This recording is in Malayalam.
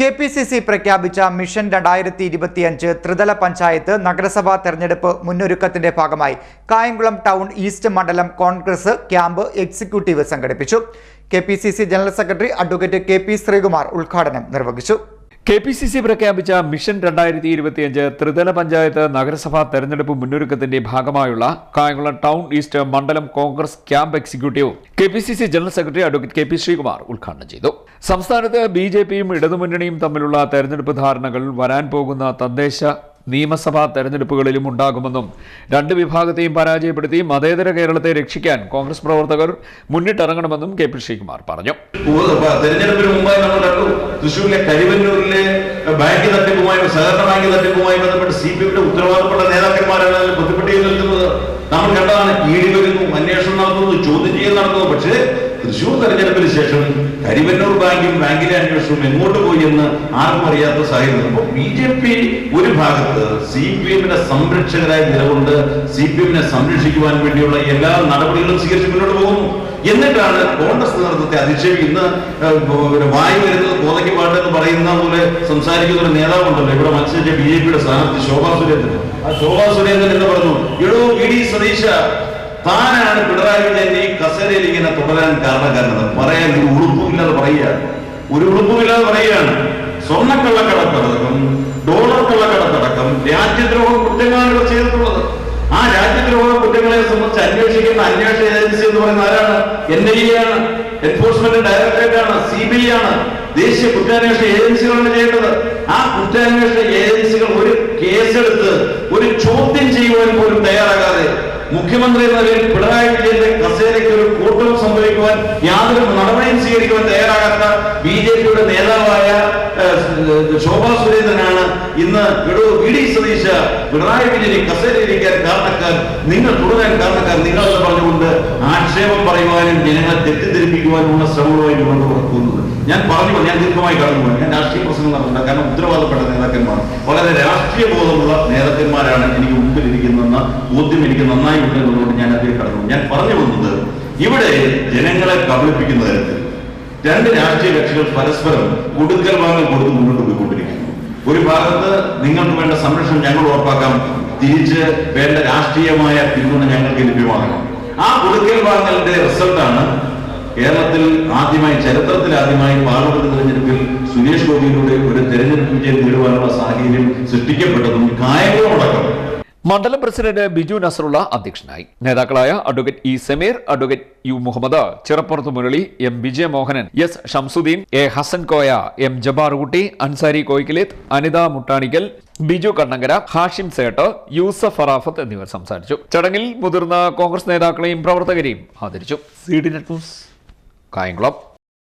കെ പി സി സി പ്രഖ്യാപിച്ച മിഷൻ രണ്ടായിരത്തി ഇരുപത്തിയഞ്ച് ത്രിതല പഞ്ചായത്ത് നഗരസഭാ തെരഞ്ഞെടുപ്പ് മുന്നൊരുക്കത്തിന്റെ ഭാഗമായി കായംകുളം ടൗൺ ഈസ്റ്റ് മണ്ഡലം കോൺഗ്രസ് ക്യാമ്പ് എക്സിക്യൂട്ടീവ് സംഘടിപ്പിച്ചു. K P C C general secretary advocate K P Sreekumar ഉദ്ഘാടനം നിർവഹിച്ചു. കെ പി സി സി പ്രഖ്യാപിച്ച മിഷൻ രണ്ടായിരത്തി ഇരുപത്തിയഞ്ച് ത്രിതല പഞ്ചായത്ത് നഗരസഭാ തെരഞ്ഞെടുപ്പ് മുന്നൊരുക്കത്തിന്റെ ഭാഗമായുള്ള കായംകുളം ടൗൺ ഈസ്റ്റ് മണ്ഡലം Congress camp executive K P C C general secretary advocate K P Sreekumar ഉദ്ഘാടനം ചെയ്തു. സംസ്ഥാനത്ത് ബി ജെ പിയും ഇടതുമുന്നണിയും തമ്മിലുള്ള തെരഞ്ഞെടുപ്പ് ധാരണകൾ വരാൻ പോകുന്ന തദ്ദേശ നിയമസഭാ തെരഞ്ഞെടുപ്പുകളിലും ഉണ്ടാകുമെന്നും രണ്ട് വിഭാഗത്തെയും പരാജയപ്പെടുത്തി മതേതര കേരളത്തെ രക്ഷിക്കാൻ കോൺഗ്രസ് പ്രവർത്തകർ മുന്നിട്ടിറങ്ങണമെന്നും കെ പി ശ്രീകുമാർ പറഞ്ഞു. തെരഞ്ഞെടുപ്പിന് മുമ്പായി നമ്മൾ കണ്ടു. തൃശ്ശൂരിലെ കരിവന്നൂരിലെ ബാങ്ക് തട്ടിപ്പുമായി സഹകരണ ബാങ്ക് തട്ടിപ്പുമായി ബന്ധപ്പെട്ട് സി പി എമ്മിന്റെ ഉത്തരവാദപ്പെട്ട നേതാക്കന്മാരാണ് അതിൽ നിൽക്കുന്നത്. നമ്മൾ കണ്ടതാണ് ഇടി വരുന്നു അന്വേഷണം നടത്തുന്നു ചോദ്യം ചെയ്യൽ നടത്തുന്നു. പക്ഷേ തൃശ്ശൂർ തെരഞ്ഞെടുപ്പിന് ശേഷം കരിവന്നൂർ ബാങ്കും ബാങ്കിലെ അന്വേഷണവും എങ്ങോട്ട് പോയി എന്ന് ആർക്കും അറിയാത്ത സാഹചര്യം. അപ്പോൾ ബി ജെ പി ഒരു ഭാഗത്ത് സി പി എമ്മിന്റെ സംരക്ഷകരായി നിലകൊണ്ട് സി പി എമ്മിനെ സംരക്ഷിക്കുവാൻ വേണ്ടിയുള്ള എല്ലാ നടപടികളും സ്വീകരിച്ച് മുന്നോട്ട് പോകുന്നു. എന്നിട്ടാണ് കോൺഗ്രസ് നേതൃത്വത്തെ അധിക്ഷേപിക്കുന്ന വായു വരുന്നത് കോതയ്ക്ക് പാട്ട് എന്ന് പറയുന്ന പോലെ സംസാരിക്കുന്ന ഒരു നേതാവുണ്ടല്ലോ. ഇവിടെ മത്സരിച്ച ബി ജെ പിയുടെ സ്ഥാനാർത്ഥി ശോഭാ സുരേന്ദ്രൻ. ആ ശോഭാ സുരേന്ദ്രൻ എന്ന് പറഞ്ഞു എടോ വി ഡി സതീശ താനാണ് പിണറായി വിജയൻ കസേരയിൽ ഇങ്ങനെ തുടരാൻ കാരണക്കാരനത് പറയാൻ ഒരു ഉളുപ്പുമില്ലാതെ പറയുകയാണ്. ഒരു ഉളുപ്പുമില്ലാതെ പറയുകയാണ്. സ്വർണക്കള്ളക്കടത്തടക്കം ഡോളർ കള്ളക്കടത്തടക്കം രാജ്യദ്രോഹ കുറ്റങ്ങളാണ് ഇവർ ചെയ്തിട്ടുള്ളത്. ആ രാജ്യദ്രോഹ കുറ്റങ്ങളെ സംബന്ധിച്ച് അന്വേഷിക്കുന്ന അന്വേഷണ ഏജൻസി എന്ന് പറയുന്ന ആരാണ്? എൻ ഐ എ ആണ്. എൻഫോഴ്സ്മെന്റ് ഡയറക്ടറേറ്റ് ആണ്. സി ബി ഐ ആണ്. ദേശീയ കുറ്റാന്വേഷണ ഏജൻസികളാണ് ചെയ്യേണ്ടത്. ആ കുറ്റാന്വേഷണ ഏജൻസികൾ ഒരു കേസെടുത്ത് ഒരു ചോദ്യം ചെയ്യുവാൻ പോലും തയ്യാറാകാതെ മുഖ്യമന്ത്രി എന്ന നിലയിൽ പിണറായി വിജയന്റെ കസേരയ്ക്ക് സംഭവിക്കുവാൻ യാതൊരു നടപടിയും സ്വീകരിക്കുവാൻ തയ്യാറാകാത്ത ബി ജെ പിയുടെ നേതാവായ ശോഭാ സുരേന്ദ്രനാണ് ഇന്ന് എടോ വി ഡി സതീശ് പിണറായി വിജയനെ കസേരയിരിക്കാൻ കാരണക്കാർ നിങ്ങൾ തുടരാൻ കാരണക്കാർ നിങ്ങൾ എന്ന് പറഞ്ഞുകൊണ്ട് ആക്ഷേപം പറയുവാനും ജനങ്ങളെ തെറ്റിദ്ധരിപ്പിക്കുവാനുമുള്ള ശ്രമങ്ങളുമായി മുന്നോട്ട് നടക്കുന്നത് ഞാൻ പറഞ്ഞു ഞാൻ ദീർഘമായി കടന്നു. ഞാൻ രാഷ്ട്രീയ പ്രസംഗം നടത്തില്ല കാരണം ഉത്തരവാദപ്പെട്ട നേതാക്കന്മാർ. വളരെ രാഷ്ട്രീയ ബോധമുള്ള നേതാക്കന്മാരാണ് എനിക്ക് മുമ്പിൽ ഇരിക്കുന്നതെന്ന ബോധ്യം എനിക്ക് നന്നായി ഉണ്ടെന്നുള്ളതുകൊണ്ട് ഞാൻ അതിൽ കടന്നു. ഞാൻ പറഞ്ഞു വന്നത് ഇവിടെ ജനങ്ങളെ കബളിപ്പിക്കുന്ന തരത്തിൽ രണ്ട് രാഷ്ട്രീയ കക്ഷികൾ പരസ്പരം കൊടുക്കൽ വാങ്ങൽ കൊടുത്ത് മുന്നോട്ട് പോയിക്കൊണ്ടിരിക്കുന്നു. ഒരു ഭാഗത്ത് നിങ്ങൾക്ക് വേണ്ട സംരക്ഷണം ഞങ്ങൾ ഉറപ്പാക്കാം തിരിച്ച് വേണ്ട രാഷ്ട്രീയമായ പിന്തുണ ഞങ്ങൾക്ക് ലഭ്യമാകണം. ആ കൊടുക്കൽ വാങ്ങലിന്റെ റിസൾട്ടാണ് കേരളത്തിൽ ആദ്യമായി ചരിത്രത്തിൽ ആദ്യമായി പാർലമെന്റ് തെരഞ്ഞെടുപ്പിൽ സുരേഷ് ഗോപിയിലൂടെ ഒരു തെരഞ്ഞെടുപ്പ് വിജയം നേടുവാനുള്ള സാഹചര്യം സൃഷ്ടിക്കപ്പെട്ടതും കായംകുളമടക്കം. മണ്ഡലം പ്രസിഡന്റ് ബിജു നസറുള്ള അധ്യക്ഷനായി. നേതാക്കളായ advocate E Sameer advocate U Muhammad Chirappurath Murali M Vijayamohanan S Shamsuddin A Hassan Koya M Jabarukutty Ansari Koykkilethu Anitha Muttanickal Biju Kannankara Hashim Sait Yusuf Arafat എന്നിവർ സംസാരിച്ചു. ചടങ്ങിൽ മുതിർന്ന കോൺഗ്രസ് നേതാക്കളെയും പ്രവർത്തകരെയും ആദരിച്ചു. C D net news. Kayamkulam.